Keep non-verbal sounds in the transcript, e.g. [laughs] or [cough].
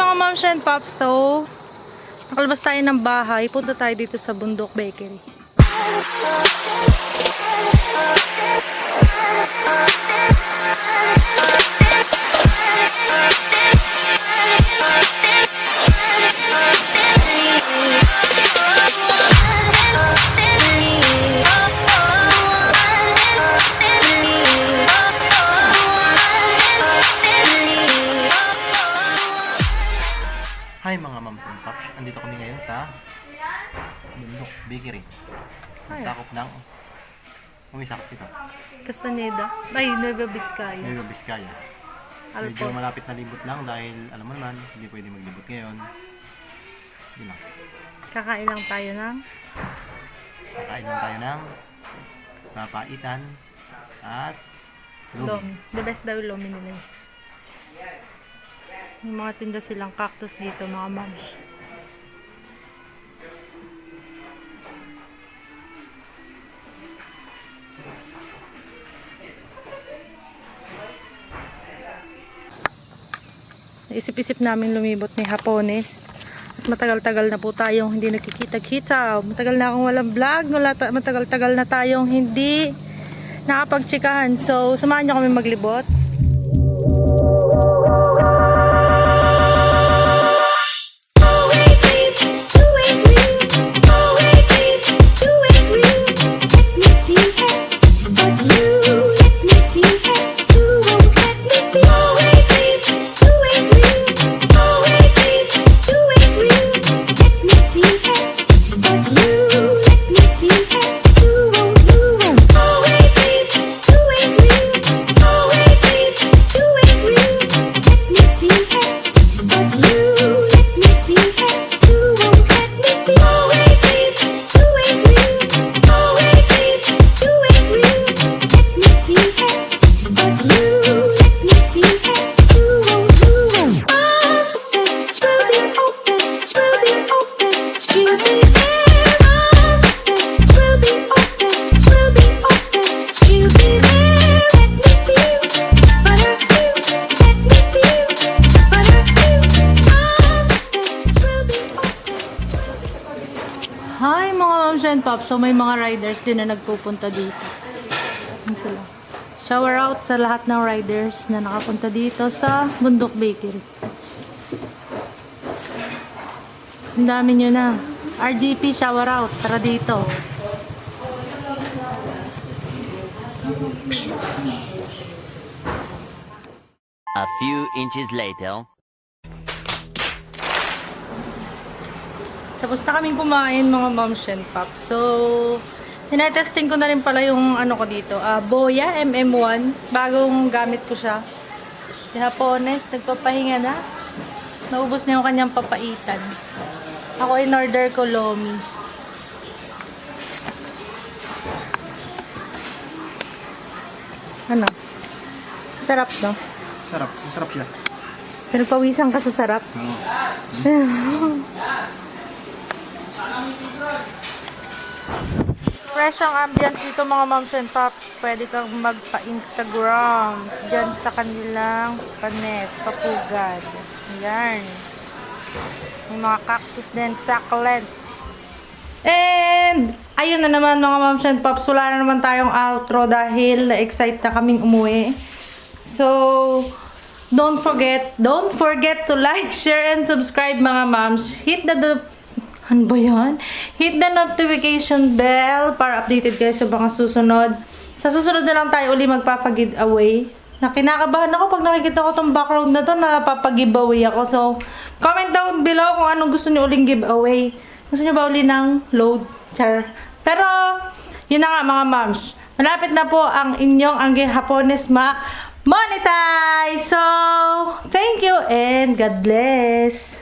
mga moms and pops. So, nakalabas tayo ng bahay. Punta tayo dito sa Bundok Bakery. Sa Bundok Bakery. Ang Ay. sakop ng May sakop ito. Castaneda. Ay, Nueva Vizcaya. Nueva Vizcaya. Medyo Alpos. malapit na libot lang dahil alam mo naman, hindi pwede maglibot ngayon. Yun lang. Kakain lang tayo ng Kakain lang tayo ng papaitan at lumi. lomi. The best daw lomi nila. eh. May mga tinda silang cactus dito, mga moms. Isip-isip namin lumibot ni Hapones. At matagal-tagal na po tayong hindi nakikita-kita. Matagal na akong walang vlog. Matagal-tagal na tayong hindi nakapagtsikahan. So, samahan niyo kami maglibot. Pops. So may mga riders din na nagpupunta dito. Yan sila. Shower out sa lahat ng riders na nakapunta dito sa Bundok Bakery. Ang dami nyo na. RGP shower out. Tara dito. A few inches later. Tapos na kaming kumain mga moms and pops. So, tinetesting ko na rin pala yung ano ko dito. ah Boya MM1. Bagong gamit ko siya. Si Hapones, nagpapahinga na. Naubos na yung kanyang papaitan. Ako in order ko lomi. Ano? Sarap, no? Sarap. Masarap siya. Pinagpawisan ka sa sarap. [laughs] Fresh ang ambience dito mga moms and pops. Pwede kang magpa-Instagram dyan sa kanilang panes, papugad. Yan. May mga cactus din, succulents. And, ayun na naman mga moms and pops. Wala na naman tayong outro dahil na-excite na kaming umuwi. So, don't forget, don't forget to like, share, and subscribe mga moms. Hit the, the ano ba yan? Hit the notification bell para updated kayo sa mga susunod. Sa susunod na lang tayo uli magpapag-giveaway. Na kinakabahan ako pag nakikita ko tong background na to na papag-giveaway ako. So, comment down below kung anong gusto niyo uling giveaway. Gusto niyo ba uli ng load? Char. Pero, yun na nga mga moms. Malapit na po ang inyong Angge Hapones ma monetize. So, thank you and God bless.